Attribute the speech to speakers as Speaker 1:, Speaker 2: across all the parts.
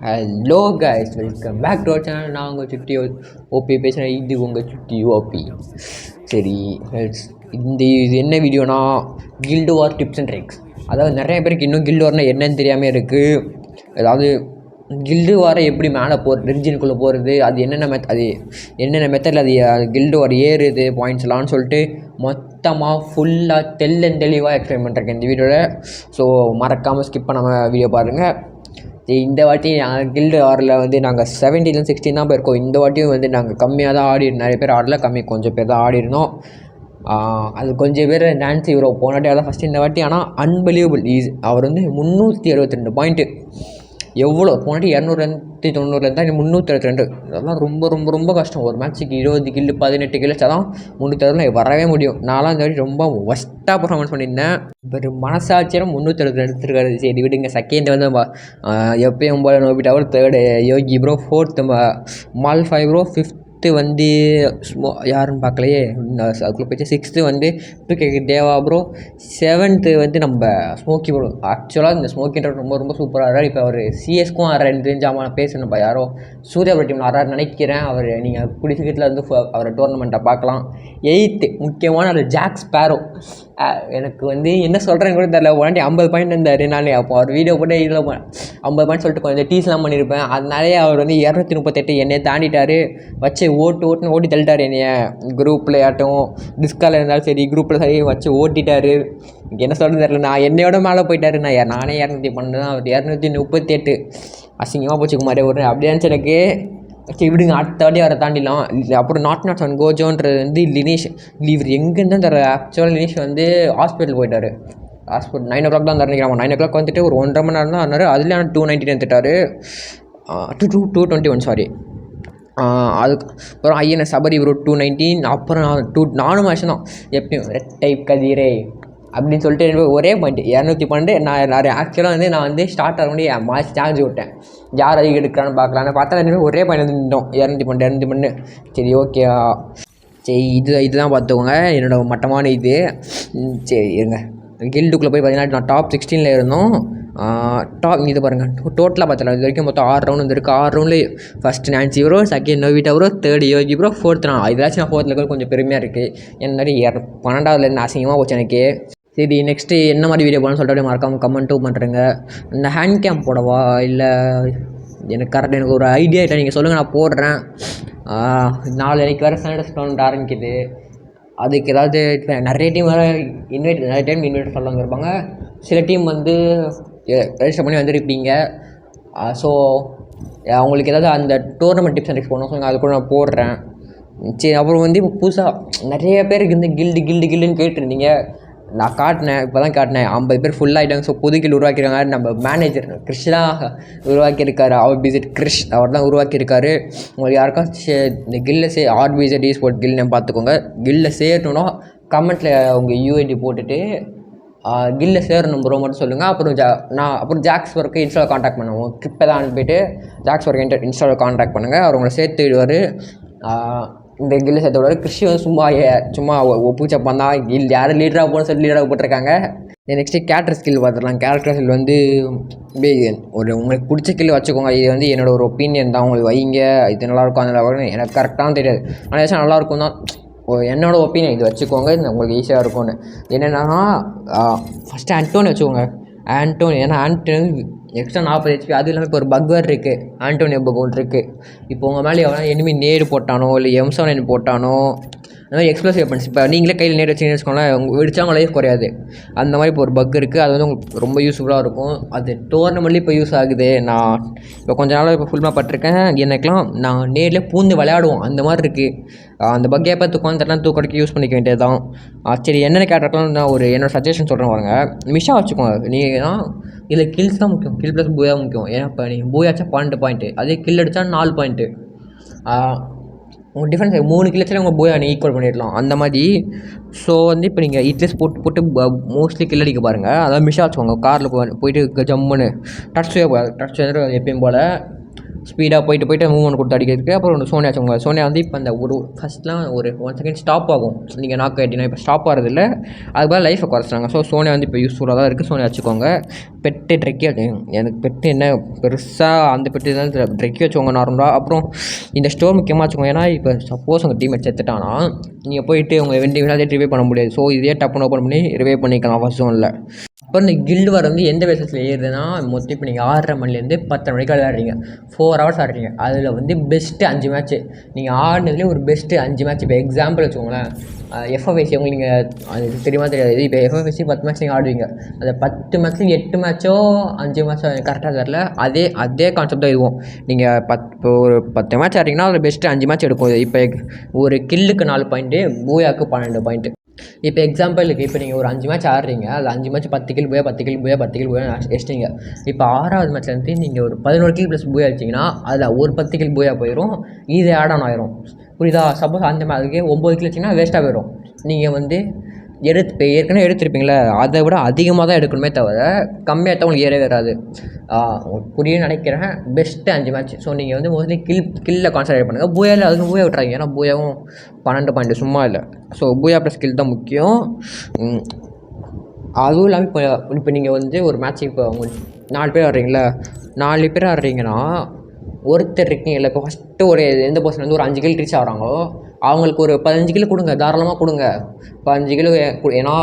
Speaker 1: Hello guys welcome back to our channel நான் உங்கள் சுட்டி ஓபி பேசுகிறேன் இது உங்கள் சுட்டி ஓபி சரி இந்த இது என்ன வீடியோனா guild war tips and tricks அதாவது நிறைய பேருக்கு இன்னும் கில்டு வார்னா என்னன்னு தெரியாமல் இருக்குது அதாவது கில்டு வார எப்படி மேலே போகிறது ரிஜினுக்குள்ளே போகிறது அது என்னென்ன மெத் அது என்னென்ன மெத்தடில் அது கில்டு வார் ஏறுது பாயிண்ட்ஸ்லாம்னு சொல்லிட்டு மொத்தமாக ஃபுல்லாக தெள்ளன் தெளிவாக எக்ஸ்பிளைன் பண்ணுறேன் இந்த வீடியோவில் ஸோ மறக்காமல் ஸ்கிப் பண்ணாமல் வீடியோ பாருங்கள் இந்த வாட்டி நாங்கள் கில்டு ஆரில் வந்து நாங்கள் செவன்டீன் சிக்ஸ்டீன் தான் போயிருக்கோம். இந்த வாட்டியும் வந்து நாங்கள் கம்மியாக தான் ஆடி நிறைய பேர் ஆடல. கம்மி கொஞ்சம் பேர் தான் ஆடிருந்தோம். அது கொஞ்சம் பேர் டான்ஸ் இவரோ போனாட்டி அதான் ஃபஸ்ட்டு இந்த வாட்டி. ஆனால் அன்பிலீவபிள் ஈஸ் அவர் வந்து முந்நூற்றி எழுபத்தி ரெண்டு பாயிண்ட்டு எவ்வளோ? போனட்டு இரநூத்தி தொண்ணூறுலேருந்து முந்நூற்றி ரெண்டு. அதெல்லாம் ரொம்ப ரொம்ப ரொம்ப கஷ்டம். ஒரு மேட்ச்சுக்கு இருபது கில்லு பதினெட்டு கில்லு தான் முந்நூற்றி அறுபதுல வரவே முடியும். நான்லாம் இந்த வாட்டி ரொம்ப ஒஸ்ட்டாக பர்ஃபார்மன்ஸ் பண்ணியிருந்தேன். இப்போ மனசாட்சியம் முந்நூற்றி எழுபத்தி ரெண்டு எடுத்துருக்காரு. சரி விடுங்க. செகண்ட் வந்து எப்பயும் போல Nobita third Yogi bro fourth mall five bro fifth fifth வந்து ஸ்மோ யாருன்னு பார்க்கலையே. அதுக்குள்ளே போயிடுச்சு சிக்ஸ்த்து வந்து டூ தேவா ப்ரோ செவன்த்து வந்து நம்ம ஸ்மோக்கி ப்ரோ ஆக்சுவலாக இந்த ஸ்மோக்கின்ற ரொம்ப ரொம்ப சூப்பராக ஆடுறாரு இப்போ அவர் சிஎஸ்க்கும் ஆடுறாரு தெரிஞ்சாமல் நான் பேசணும்ப்பா யாரோ சூர்யா ப்ரோ டீமில் ஆடுறாரு நினைக்கிறேன். அவர் நீங்கள் குடி சீக்கிரத்தில் வந்து அவர் அவரை டோர்னமெண்ட்டை பார்க்கலாம். எயித்து முக்கியமான அது ஜாக் ஸ்பேரோ எனக்கு வந்து என்ன சொல்கிறேன்னு கூட தெரியல. உடனே ஐம்பது பாயிண்ட் இருந்தார். நான் அப்போ அவர் வீடியோ போட்டு இதில் ஐம்பது பாயிண்ட் சொல்லிட்டு கொஞ்சம் டீஸ்லாம் பண்ணியிருப்பேன் அதனாலே அவர் வந்து இரநூத்தி முப்பத்தெட்டு என்னையை தாண்டிட்டார். வச்சு ஓட்டு ஓட்டுன்னு ஓட்டி தள்ளிட்டார் என்னைய. குரூப்பில் ஆட்டும் டிஸ்கால் இருந்தாலும் சரி குரூப்பில் சரி வச்சு ஓட்டிட்டாரு. என்ன சொல்கிறது தெரியல. நான் என்னையோட மேலே போயிட்டாரு. நான் நானே இரநூத்தி பன்னெண்டு தான் அவர் இரநூத்தி முப்பத்தி எட்டு. அசிங்கமாக போச்சு குமாரே ஒரு அப்படியே இருந்துச்சு எனக்கு சரி விடுங்க அடுத்த வாட்டி அவரை தாண்டிடலாம். அப்புறம் நாட் நாட் ஒன் கோஜோன்றது வந்து லினேஷ் இவர் எங்கேருந்து தர ஆக்சுவலாக லினேஷ் வந்து ஹாஸ்பிட்டல் போயிட்டார். ஹாஸ்பிட்டல் நைன் ஓ கிளாக் தான் நினைக்கிறான். நைன் ஓ கிளாக் வந்துட்டு ஒரு ஒன்றரை மணி நேரம் தான் ஆனார் அதுலேயே ஆனால் டூ நைன்ட்டி வந்துட்டார். Two two two twenty one sorry அதுக்கு அப்புறம் INS Sabari bro two nineteen அப்புறம் நான் டூ நானும் வருஷம் தான் எப்பயும் ரெட் டைப் கதிரே அப்படின்னு சொல்லிட்டு எனக்கு ஒரே பாயிண்ட் இரநூத்தி பன்னெண்டு. நான் நிறைய ஆக்சுவலாக வந்து நான் வந்து ஸ்டார்ட் ஆக முடிய மாஸ் சார்ஜ் விட்டேன். யார் அதிகம் எடுக்கிறான்னு பார்க்கலான்னு பார்த்தா ரெண்டு ஒரே பாயிண்ட் வந்து நின்றோம் இரநூத்தி பன்னெண்டு இரநூத்தி பன்னெண்டு. சரி ஓகே சரி இது இதுதான் பார்த்துக்கோங்க. என்னோடய மட்டமான இது. ம், சரி இருங்க. கில்டுக்குள்ளே போய் பார்த்தீங்கன்னா நான் டாப் சிக்ஸ்டீனில் இருந்தோம். டாப் இது பாருங்கள் டோட்டலாக பார்த்தலாம் இது வரைக்கும் மொத்தம் ஆறு ரவுண்ட் வந்துருக்கு ஆறு ரவுண்டில் first Nancy bro second Nobita bro third Yogi bro fourth நான். இதாச்சும் நான் ஃபோர்த்தில் கொஞ்சம் பெருமையாக இருக்குது என்ன மாதிரி இர- பன்னெண்டாவதுலேருந்து அசிங்கமாக போச்சு எனக்கு. சரி நெக்ஸ்ட்டு என்ன மாதிரி வீடியோ போகணும்னு சொல்லிட்டு அப்படியே மறக்காமல் கமெண்ட்டும் பண்ணுறேங்க இந்த ஹேண்ட் கேம் போடவா? இல்லை எனக்கு கரெக்டாக எனக்கு ஒரு ஐடியா இல்லை. நீங்கள் சொல்லுங்கள் நான் போடுறேன். நாலு நாளைக்கு வேறு சானிடர் ஸ்டோன் ஆரம்பிக்குது. அதுக்கு ஏதாவது நிறைய டீம் வேறு இன்வைட் நிறைய டைம் இன்வைட் சொல்லுவாங்க இருப்பாங்க. சில டீம் வந்து ரெஜிஸ்டர் பண்ணி வந்திருப்பீங்க. ஸோ அவங்களுக்கு ஏதாவது அந்த டோர்னமெண்ட் டிப்ஸ் அண்ட் போகணும் நான் அது கூட நான் போடுறேன். சரி அப்புறம் வந்து இப்போ புதுசாக நிறைய பேருக்கு இந்த கில்டு கில்டு கில்டுன்னு கேட்டிருந்தீங்க. நான் காட்டினேன் இப்போ தான் காட்டினேன். ஐம்பது பேர் ஃபுல் ஆகிட்டாங்க ஸோ புது உருவாக்கியிருக்காங்க. நம்ம மேனேஜர் கிருஷ்ணா தான் உருவாக்கியிருக்காரு. அவர் பிசிட் கிருஷ் அவர் தான் உருவாக்கியிருக்காரு. உங்களுக்கு யாருக்காச்சும் இந்த கில்ல சே ஆர்பிசட் டி ஸ்போர்ட் கில்னு பார்த்துக்கோங்க. கில்ல சேரணும்னா கமெண்ட்டில் உங்கள் யூஐடி போட்டுட்டு கில்ல சேரணும் ப்ரோ மட்டும் சொல்லுங்கள் அப்புறம் ஜா நான் அப்புறம் ஜாக்ஸ் ஒர்க்கு இன்ஸ்டாவில் காண்டாக்ட் பண்ணுவோம். கிப்பை தான் அனுப்பிட்டு ஜாக்ஸ் ஒர்க் இன்டர் இன்ஸ்டாவில் காண்டாக்ட் பண்ணுங்கள் அவர் உங்களை சேர்த்து விடுவார் இந்த கில்ல சேர்த்து விடுவார் கிறிஷ் வந்து சும்மா ஏ- சும்மா ஒப்புச்சப்பான் தான் கில் யாரும் லீடராக போகணும்னு சொல்லி லீடராக போட்டிருக்காங்க. நெக்ஸ்ட்டு கேரக்டர் ஸ்கில் பார்த்துடலாம். கேரக்டர் ஸ்கில் வந்து ஒரு உங்களுக்கு பிடிச்ச ஸ்கில் வச்சுக்கோங்க. இது வந்து என்னோட ஒரு ஒப்பீனியன் தான். உங்களுக்கு வைங்க. இது நல்லாயிருக்கும் அது நல்லா எனக்கு கரெக்டாக தெரியாது. ஆனால் ஏதாச்சும் நல்லாயிருக்கும் தான் ஓ, என்னோட ஒப்பீனியன் இது வச்சுக்கோங்க. இது உங்களுக்கு ஈஸியாக இருக்கும்னு. என்னென்னா ஃபஸ்ட்டு ஆண்டோன் வச்சுக்கோங்க. ஆண்டோன் ஏன்னா ஆண்டோன் எக்ஸ்ட்ரா நாற்பது ஹெச்பி அது இல்லாமல் இப்போ ஒரு பக்வர் இருக்குது ஆண்டோனியோ பக் ஒன்று இருக்குது இப்போ உங்கள் மேலே எவ்வளோ எனிமி நேரு போட்டானோ இல்லை எம் செவன் போட்டானோ அந்த மாதிரி எக்ஸ்ப்ளோசிவ் வெப்பன்ஸ் இப்போ நீங்களே கையில் நேர் வச்சுன்னு வச்சுக்கோங்களேன் உங்க வெடிச்சா உங்கள் லைஃப் குறையாது. அந்த மாதிரி இப்போ ஒரு பக் இருக்குது அது வந்து உங்களுக்கு ரொம்ப யூஸ்ஃபுல்லாக இருக்கும். அது டோர்னமெண்ட்லேயும் இப்போ யூஸ் ஆகுது. நான் இப்போ கொஞ்ச நாளாக இப்போ ஃபுல்லாக பட்டிருக்கேன் எனக்கெலாம் நான் நேரில் பூந்து விளையாடுவோம். அந்த மாதிரி இருக்குது அந்த பக்கே எப்போ தூக்கம் தரலாம் தூக்கடிக்க யூஸ் பண்ணிக்க வேண்டியது தான் சரி என்னென்ன கேட்டாலும் நான் ஒரு என்னோடய சஜஷன் சொல்கிறேன் பாருங்க. மிஷா வச்சுக்கோங்க. நீங்கள் இதில் கில்ஸ் தான் முக்கியம். கில் ப்ளஸ் பூயா முக்கியம். ஏன்னா இப்போ நீங்கள் பூயாச்சா பன்னெண்டு பாயிண்ட்டு அதே கில் அடித்தா நாலு பாயிண்ட்டு உங்கள் டிஃபரன்ஸ் மூணு கிலோச்சில் உங்கள் போய் ஈக்குவல் பண்ணிடலாம். அந்த மாதிரி ஸோ வந்து இப்போ நீங்கள் இட்லிஸ் போட்டு போட்டு மோஸ்ட்லி கில் அடிக்க பாருங்கள் அதாவது மிஷா வச்சுக்கோங்க காரில் போயிட்டு ஜம்முன்னு டச் டச் எப்பயும் போல். ஸ்பீடாக போயிட்டு போயிட்டு மூவ்மெண்ட் கொடுத்து அடிக்கிறதுக்கு. அப்புறம் சோனியா வச்சுக்கோங்க சோனியா வந்து இப்போ அந்த ஒரு ஃபஸ்ட்லாம் ஒரு ஒன் செகண்ட் ஸ்டாப் ஆகும். நீங்கள் நாக்கு ஆகிட்டீங்கன்னா இப்போ ஸ்டாப் ஆகிறதில்ல அதுக்கு பதிலாக லைஃபை குறைச்சிட்டாங்க. ஸோ சோனியா வந்து இப்போ யூஸ்ஃபுல்லாக தான் இருக்குது சோனியா வச்சுக்கோங்க. பெட்டு ட்ரெக்கி எனக்கு பெட்டு என்ன பெருசாக அந்த பெட்டு தான் ட்ரெக்கி வச்சுக்கோங்க நார்மலாக அப்புறம் இந்த ஸ்டோர் முக்கியமாக வச்சுக்கோங்க. ஏன்னா இப்போ சப்போஸ் உங்கள் டீம்மேட் செத்துட்டானா நீங்கள் போயிட்டு உங்கள் வெண்டி விளையாடி ரிவே பண்ண முடியாது. ஸோ இதே டப்புன்னு ஓப்பன் பண்ணி ரிவே பண்ணிக்கலாம். ஃபஸ்ட் இல்லை. அப்புறம் இந்த கில்டு வார் வந்து எந்த பேசஸில் ஏறுதுன்னா மொத்தம் இப்போ நீங்கள் ஆறரை மணிலேருந்து பத்தரை மணிக்கு விளையாடுறீங்க ஃபோர் ஹவர்ஸ் ஆடுறீங்க. அதில் வந்து பெஸ்ட்டு அஞ்சு மேட்ச்சு நீங்கள் ஆடினதுலேயே ஒரு பெஸ்ட்டு அஞ்சு மேட்ச் இப்போ எக்ஸாம்பிள் வச்சுக்கோங்களேன். எஃப்எஃப்எஸ்சி உங்களுக்கு நீங்கள் அது தெரியுமா தெரியாது. இப்போ எஃப்எஃப்எஸ்சி பத்து மேட்ச் நீங்கள் ஆடுவீங்க. அந்த பத்து மேட்ச்லையும் எட்டு மேட்ச்சோ அஞ்சு மேட்ச்சோ கரெக்டாக தெரில அதே அதே கான்செப்ட் தான் இதுவும். நீங்கள் பத் இப்போ ஒரு பத்து மேட்ச் ஆடுறீங்கன்னா அதில் பெஸ்ட்டு அஞ்சு மேட்ச் எடுக்கும் இப்போ ஒரு கில்லுக்கு நாலு பாயிண்ட்டு பூயாவுக்கு பன்னெண்டு பாயிண்ட்டு இப்போ எக்ஸாம்பிளுக்கு இப்போ நீங்கள் ஒரு அஞ்சு மேட்ச் ஆடுறீங்க அதில் அஞ்சு மேட்ச் பத்து கில் போய் பத்து கில் போய் பத்து கில் போய் வச்சிட்டீங்க இப்போ ஆறாவது மேட்ச்ல இருந்து நீங்கள் ஒரு பதினோரு கில் ப்ளஸ் போய் அடிச்சிங்கன்னா அதில் ஒரு பத்து கில் போயா போயிடும் இது ஆட் ஆன் ஆயிரும். புரியுதா? சப்போஸ் அந்த மாதிரி அதுக்கே ஒம்பது கிலோ வச்சிங்கன்னா வேஸ்ட்டாக போயிடும் நீங்கள் வந்து எடுத்து இப்போ ஏற்கனவே எடுத்திருப்பீங்களே அதை விட அதிகமாக தான் எடுக்கணுமே தவிர கம்மியாக தான் உங்களுக்கு ஏறவே வராது. உங்களுக்கு புரியும்னு நினைக்கிறேன். பெஸ்ட்டு அஞ்சு மேட்ச் ஸோ நீங்கள் வந்து மோஸ்ட்லி கில் கில்ல கான்சன்ட்ரேட் பண்ணுங்கள் பூயாவில் அதுவும் பூயா விட்றாங்க ஏன்னா பூயாவும் பன்னெண்டு பாயிண்ட் சும்மா இல்லை. ஸோ பூயா ப்ளஸ் கில் தான் முக்கியம். அதுவும் இல்லாமல் இப்போ இப்போ நீங்கள் வந்து ஒரு மேட்ச் இப்போ உங்களுக்கு நாலு பேர் ஆடுறீங்களா நாலு பேர் ஆடுறீங்கன்னா ஒருத்தர் இருக்கீங்கல்ல இப்போ ஃபஸ்ட்டு ஒரு எந்த பர்சன் வந்து ஒரு அஞ்சு கிலோ ரீச் ஆகிறாங்களோ அவங்களுக்கு ஒரு பதினஞ்சு கிலோ கொடுங்க தாராளமாக கொடுங்க. பதினஞ்சு கிலோ ஏன்னா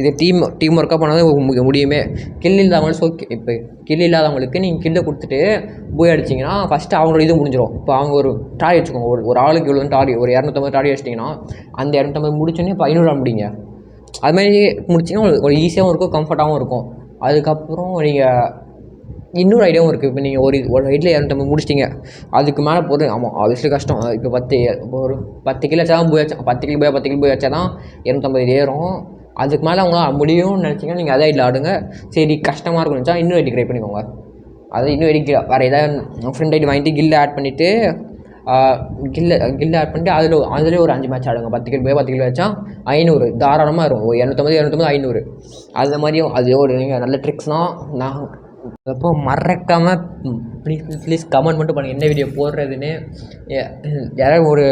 Speaker 1: இது டீம் டீம் ஒர்க்காக பண்ணால் முடியுமே. கில் இல்லாதவங்களுக்கு ஓகே இப்போ கில் இல்லாதவங்களுக்கு நீங்கள் கில்லை கொடுத்துட்டு போய் அடிச்சிங்கன்னா ஃபஸ்ட்டு அவங்களோட இது முடிஞ்சிடும் இப்போ அவங்க ஒரு டாரி வச்சுக்கோங்க. ஒரு ஒரு ஆளுக்கு இவ்வளோ டாரி ஒரு இரநூத்தம்பது டாரி வச்சிட்டிங்கன்னா அந்த இரநூத்தம்பது முடிச்சோன்னே இப்போ ஐநூறு முடிங்க அது மாதிரி முடிச்சிங்கன்னா உங்களுக்கு ஒரு ஈஸியாகவும் இருக்கும் கம்ஃபர்ட்டாகவும் இருக்கும். அதுக்கப்புறம் நீங்கள் இன்னொரு ஐடியாவும் இருக்குது இப்போ நீங்கள் ஒரு ஒரு ஹைட்டில் இரநூத்தம்பது முடிச்சிட்டிங்க. அதுக்கு மேலே போகிறது ஆமாம் ஆப்வியஸ்லி கஷ்டம். இப்போ பத்து இப்போ ஒரு பத்து கிலோ வச்சா தான் போய் வச்சா பத்து கிலோ போய் பத்து கிலோ போய் வச்சா தான் இரநூத்தம்பது ஏறும் அதுக்கு மேலே அவங்களால் முடியும்னு நினச்சிங்கன்னா நீங்கள் அதே ஐடியில் ஆடுங்க. சரி கஷ்டமாக இருக்கும்னு நினச்சா இன்னும் ஐடி ட்ரை பண்ணிக்கோங்க. அது இன்னும் ஐடி வேறு ஏதாவது ஃப்ரெண்ட் ஐடி வாங்கிட்டு கில்லை ஆட் பண்ணிவிட்டு கில்லை கில்லை ஆட் பண்ணிட்டு அதில் அதிலே ஒரு அஞ்சு மேட்ச் ஆடுங்க. பத்து கிலோ போய் பத்து கிலோ வச்சா ஐநூறு. தாராளமாக இருக்கும் ஒரு இரநூத்தம்பது இரநூத்தம்பது ஐநூறு. அந்த மாதிரியும் அது ஒரு நீங்கள் நல்ல ட்ரிக்ஸ்னால் நான் அப்போ மறக்காமல் ப்ளீஸ் ப்ளீஸ் கமெண்ட் மட்டும் பண்ணுங்கள் என்ன வீடியோ போடுறதுன்னு. யாராவது ஒரு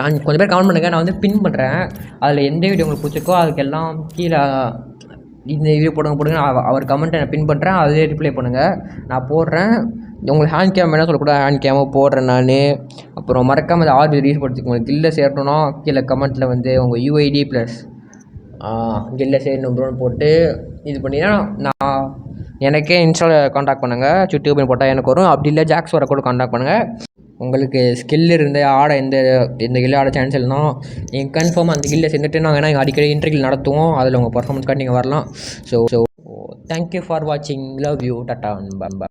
Speaker 1: நான் கொஞ்சம் பேர் கமெண்ட் பண்ணுங்கள் நான் வந்து பின் பண்ணுறேன் அதில் எந்த வீடியோ உங்களுக்கு பிடிச்சிருக்கோ அதுக்கெல்லாம் கீழே இந்த வீடியோ போடுங்க போடுங்க. அவர் கமெண்ட்டை நான் பின் பண்ணுறேன் அதே ரிப்ளை பண்ணுங்கள் நான் போடுறேன். உங்களுக்கு ஹேண்ட் கேம் வேணால் சொல்லக்கூடாது. ஹேண்ட் கேமோ போடுறேன் நான். அப்புறம் மறக்காமல் அதை ஆர்பி ரீஸ் உங்களுக்கு கில்ல சேரணும்னா கீழே கமெண்ட்டில் வந்து உங்கள் யூஐடி ப்ளஸ் கில்லில் சேரணும் ப்ரோன்னு போட்டு இது பண்ணினா நான் எனக்கே இன்ஸ்டாவில் காண்டாக்ட் பண்ணுங்கள் சுட்டி ஓப்பன் போட்டால் எனக்கு வரும். அப்படி இல்லை ஜாக்ஸ் வர கூட காண்டாக்ட் பண்ணுங்கள் உங்களுக்கு ஸ்கில் இருந்து ஆட எந்த எந்த கில்ல ஆட சான்ஸ் இல்லைனா நீங்கள் கன்ஃபார்மாக அந்த கில்ல சேர்ந்துட்டு நாங்கள் ஏன்னா அடிக்கடி இன்டர்வியூ நடத்துவோம். அதில் உங்கள் பர்ஃபார்மன்ஸ்க்காக நீங்கள் வரலாம். So so thank you for வாட்சிங் லவ் யூ டட்டா பம்பா